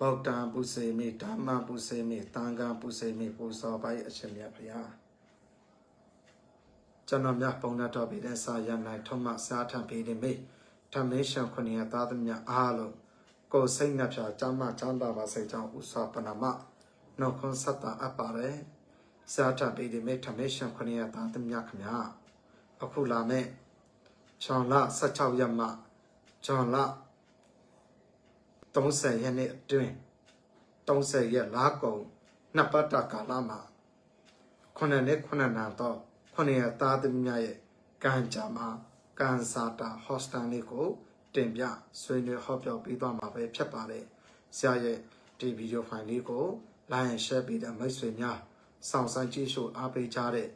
ဗုဒ္ဓံပုစေမိဓမ္မပုစေမိသံဃံပုစေမိပူဇော်ပါ၏အရှင်မြတ်ဖျားကျွန်တော်မြတ်ပုံနာတော်ပြည်တဲ့စာရ၌ထုံးမစားထံပြည်နေမိဓမ္မေရှံခုနှစ်သားသမီးအားလုံးကိုယ်စိတ်နှပြចောင်းမចောင်းပါပါစိတ်ကြောင့်ဥစွာပနမနှုတ်ခွန်းဆက်တာအပ်ပါတယ်စားထံပြည်နေမိဓမ္မေရှံခုနှစ်သားသမီးခမညာအခုလာမဲ့ချောင်းလ16ရက်မှချောင်းလ 30ရက်နေ့အတွင်း30ရက်လာကုန်နှစ်ပတ်တာကာလမှာခုနှစ်နှစ်ခုနှစ်နာတော့ခုနှစ်ရက်သားသမီးများရဲ့ကံကြမ္မာကံစာတာဟော့စတန်လေးကိုတင်ပြဆွေးနွေးဟောပြောပေးသွားမှာပဲဖြစ်ပါတယ်ဆရာရဲ့ဒီဗီဒီယိုဖိုင်လေးကို like and share ပေးတဲ့မိတ်ဆွေများစောင့်ဆိုင်ကြည့်ရှုအားပေးကြတဲ့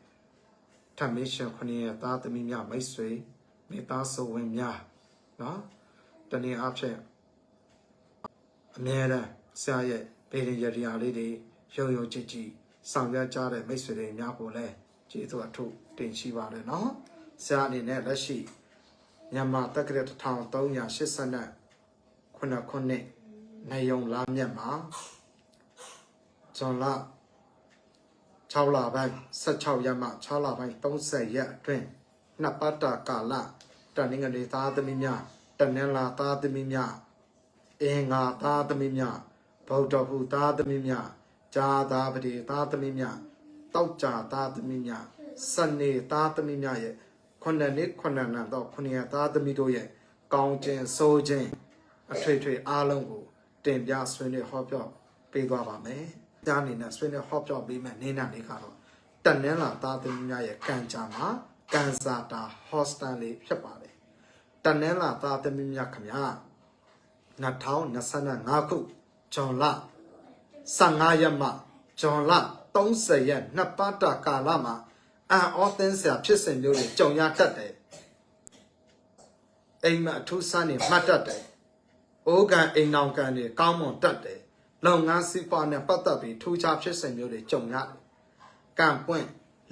ထမင်းရှင်ခုနှစ်ရက်သားသမီးများမိတ်ဆွေမိသားစုဝင်များနော်တနည်းအားဖြင့် အမြဲတမ်းဆရာရဲ့ဗေဒရတရားလေးတွေရုံရုံကြည်ကြည်ဆောင်ရွက်ကြတဲ့မိတ်ဆွေတွေများကိုလည်းကျေးဇူးအထုတင်ရှိပါတယ်နော်ဆရာအနေနဲ့လက်ရှိမြန်မာတက္ကရာ1389ခုနှစ်နေယုံလာမြတ်မှာဇွန်လ6လပိုင်း16ရက်မှ6လပိုင်း30ရက်အတွင်းနှစ်ပတ်တာကာလတနင်္ဂနွေသားသမီးများတနင်္လာသားသမီးများ အင်္ဂါသားသမီးများဗုဒ္ဓဟူသားသမီးများဇာသာပတိသားသမီးများတောက်ကြသားသမီးများစနေသားသမီးများရဲ့ခုနှစ်နှစ်ခုနှစ်နံတော့ခုနှစ်ရက်သားသမီးတို့ရဲ့ကောင်းခြင်းစိုးခြင်းအထွေထွေအားလုံးကိုတင်ပြဆွေးနွေးဟောပြောပေးသွားပါမယ်။ဒါအနေနဲ့ဆွေးနွေးဟောပြောပေးမယ်နေ့နာလေးကတော့တန်နန်းလာသားသမီးများရဲ့ကံကြမ္မာကန်စာတာဟော့စတန်လေးဖြစ်ပါတယ်။တန်နန်းလာသားသမီးများခင်ဗျာ 2025ခုဇွန်လ15ရက်မှဇွန်လ30ရက်နှစ်ပတ်တာကာလမှာအန်အောသင်းဆရာဖြစ်စဉ်မျိုးတွေကြုံရတတ်တယ်အိမ်မအထူးဆန်းနေမှတ်တတ်တယ်အိုးကန်အိမ်နောင်ကန်တွေကောင်းမွန်တတ်တယ်လုပ်ငန်းစီးပွားနဲ့ပတ်သက်ပြီးထူးခြားဖြစ်စဉ်မျိုးတွေကြုံရတယ်ကံပွင့်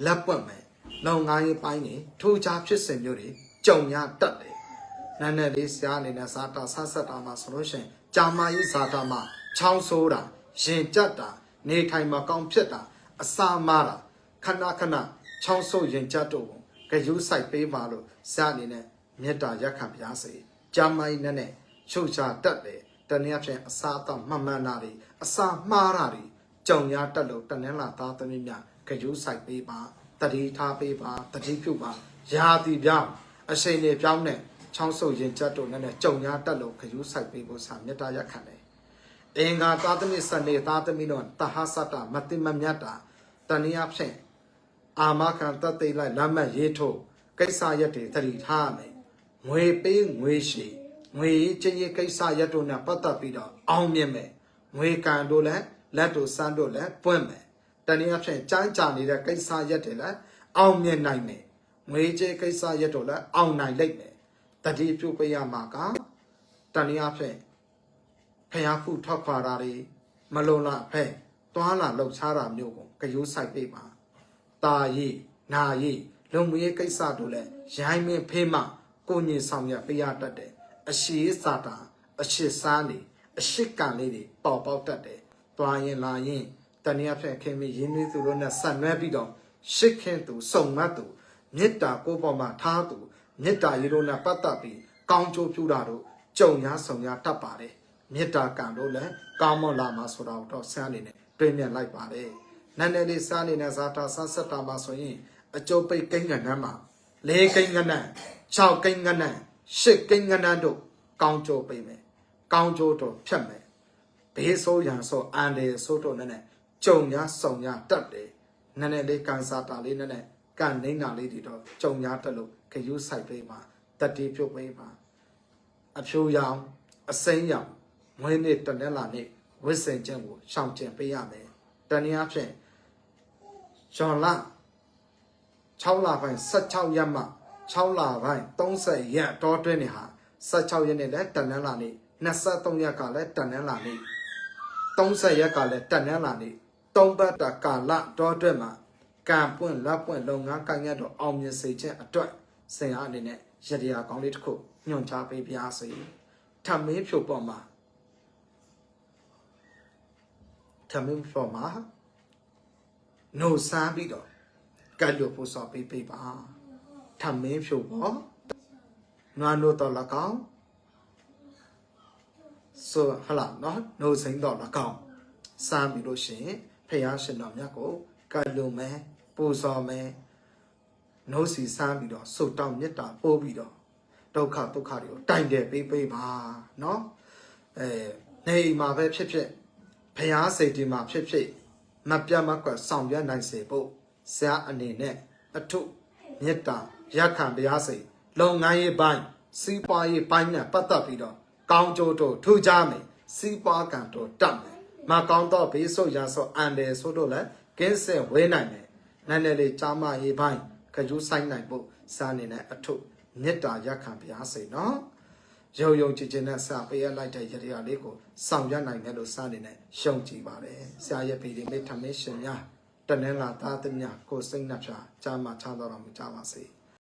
လက်ပွင့်မယ်လုပ်ငန်းရေးပိုင်းတွေထူးခြားဖြစ်စဉ်မျိုးတွေကြုံရတတ်တယ် နန်းနယ်လေးဆရာအနေနဲ့ဇာတာဆတ်ဆက်တာမှာဆိုလို့ရှိရင်ကြာမကြီးဇာတာမှာချောင်းဆိုးတာရင်ကြက်တာနေထိုင်မကောင်းဖြစ်တာအစာမားတာခဏခဏချောင်းဆိုးရင်ကြက်တို့ကိုဂယုဆိုင်ပေးပါလို့ဆရာအနေနဲ့မေတ္တာရက်ခံပါစေကြာမကြီးနဲ့နဲ့ချုပ်ချတတ်တယ်တနည်းအားဖြင့်အစာအသောက်မှန်မှန်တာတွေအစာမှားတာတွေကြုံရတတ်လို့တနည်းလာသားသမီးများဂယုဆိုင်ပေးပါတတိထားပေးပါတတိပြုပါယာတိပြောင်းအချိန်တွေပြောင်းတဲ့ ချောင်းဆုပ်ရင်ကြတ်တို့နဲ့ကြုံညာတက်လို့ခရူးဆိုင်ပေးဖို့စာမေတ္တာရက်ခံတယ်။အင်္ဂါသာသမီစနေသာသမီတို့တဟဆတမတိမမြတ်တာတဏှာဖြင့်အာမခံတတ်သိလိုက်လမ်းမရေးထိုးကိစ္စရက်တွေသတိထားရမယ်။ငွေပေးငွေရှိငွေချင်းချင်းကိစ္စရက်တို့နဲ့ပတ်သက်ပြီးတော့အောင်မြင်မယ်။ငွေကန်တို့လည်းလက်တို့စမ်းတို့လည်းပွင့်မယ်။တဏှာဖြင့်ကြမ်းကြနေတဲ့ကိစ္စရက်တွေလည်းအောင်မြင်နိုင်မယ်။ငွေကြေးကိစ္စရက်တို့လည်းအောင်နိုင်လိမ့်မယ်။ တတိပြုတ်ပေးရမှာကတဏှာဖြင့်ဖျားဖုထောက်ခွာတာတွေမလုံလားဖဲ့သွားလာလှုပ်ရှားတာမျိုးကိုဂယိုးဆိုင်ပေးပါตาရီနာရီလုံမွေးကိစ္စတို့လည်းရိုင်းမင်းဖေးမှကိုညင်ဆောင်ရပေးရတတ်တယ်အရှိစာတာအရှိစားနေအရှိကံလေးတွေပေါ်ပေါက်တတ်တယ်သွားရင်လာရင်တဏှာဖြင့်ခင်မရင်းနှီးသူတို့နဲ့ဆက်နွယ်ပြီးတော့ရှစ်ခင်သူစုံမတ်သူမေတ္တာကိုယ်ပေါ်မှာထားသူ မေတ္တာရေတို့နဲ့ပတ်သက်ပြီးကောင်းကျိုးပြုတာတို့ကြုံရဆောင်ရတတ်ပါတယ်မေတ္တာကံတို့လည်းကောင်းမွန်လာမှာဆိုတာကိုတော့ဆန်းအနေနဲ့တွင်မြန်လိုက်ပါတယ်နန်းနယ်လေးစားနေတဲ့ဇာတာဆန်းဆက်တာမှာဆိုရင်အကျုပ်ပိတ်ကိန်းကဏ္ဍမှာ၄ကိန်းကဏ္ဍ၆ကိန်းကဏ္ဍ၈ကိန်းကဏ္ဍတို့ကောင်းကျိုးပိတ်မယ်ကောင်းကျိုးတို့ဖြတ်မယ်ဘေးဆိုးရန်ဆိုအန်တယ်ဆိုတို့နဲ့နဲ့ကြုံရဆောင်ရတတ်တယ်နည်းနည်းလေးကန်စာတာလေးနဲ့နဲ့ကန်နေတာလေးတွေတော့ကြုံရတတ်လို့ ခရူးဆိုင်ပေးပါတတိပြုတ်ပေးပါအဖြူရောင်အစိမ်းရောင်မွေးနေ့တနက်လာနေ့ဝစ်စင်ခြင်းကိုရှောင်ကျင်ပေးရမယ်တနည်းအားဖြင့်ဇွန်လ6လပိုင်း16ရက်မှ6လပိုင်း30ရက်တောတွင်းနေဟာ16ရက်နေ့လည်းတနက်လာနေ့23ရက်ကလည်းတနက်လာနေ့30ရက်ကလည်းတနက်လာနေ့သုံးပတ်တာကာလတောတွင်းမှာကံပွင့်လက်ပွင့်လုပ်ငန်းကိုင်ရတော့အောင်မြင်စေခြင်းအတွက် ဆင်အားအနေနဲ့ရတရားကောင်းလေးတစ်ခုညွှန်ကြားပေးပါစေထမင်းဖြိုပေါ်မှာထမင်းဖော်မှာနှုတ်ဆန်းပြီးတော့ကတ်လို့ပို့စော်ပေးပေးပါထမင်းဖြိုပေါ့နွားနို့တော့၎င်းဆိုဟလာနော်နှုတ်စိမ့်တော့၎င်းစမ်းပြီးလို့ရှိရင်ဖះရှင်တော်မြတ်ကိုကတ်လို့မယ်ပို့စော်မယ် နှုတ်စီစမ်းပြီးတော့ဆုတ်တောင်းမေတ္တာပို့ပြီးတော့ဒုက္ခဒုက္ခတွေကိုတိုင်တယ်ပေးပေးပါနော်အဲနေအိမ်မှာပဲဖြစ်ဖြစ်ဖះစိတ်ဒီမှာဖြစ်ဖြစ်မပြတ်မကွက်ဆောင်ရွက်နိုင်စေဖို့ဆရာအနေနဲ့အထုမေတ္တာရခံတရားစိတ်လုပ်ငန်းရေးပိုင်းစီးပွားရေးပိုင်းနဲ့ပတ်သက်ပြီးတော့ကောင်းကျိုးတို့ထူးခြားမယ်စီးပွားကံတို့တတ်မယ်မကောင်းတော့ဘေးဆို့ရဆို့အန်တယ်ဆိုတော့လည်းကင်းစင်ဝဲနိုင်မယ်နည်းနည်းလေးကြားမရေးပိုင်း ခကြိုးဆိုင်နိုင်ဖို့စာအနေနဲ့အထုမေတ္တာရခံတရားစိတ်နော်ရုံရုံချစ်ချင်းနဲ့စာပေးရလိုက်တဲ့ရတရားလေးကိုဆောင်ရနိုင်တယ်လို့စနေနဲ့ရှုံကြည်ပါတယ်ဆရာရဲ့ပြည်ဒီမိထမင်းရှင်များတနင်္လာသားသမ ्या ကိုစိတ်နှပြကြာမှချမ်းတော်မူကြပါစေ။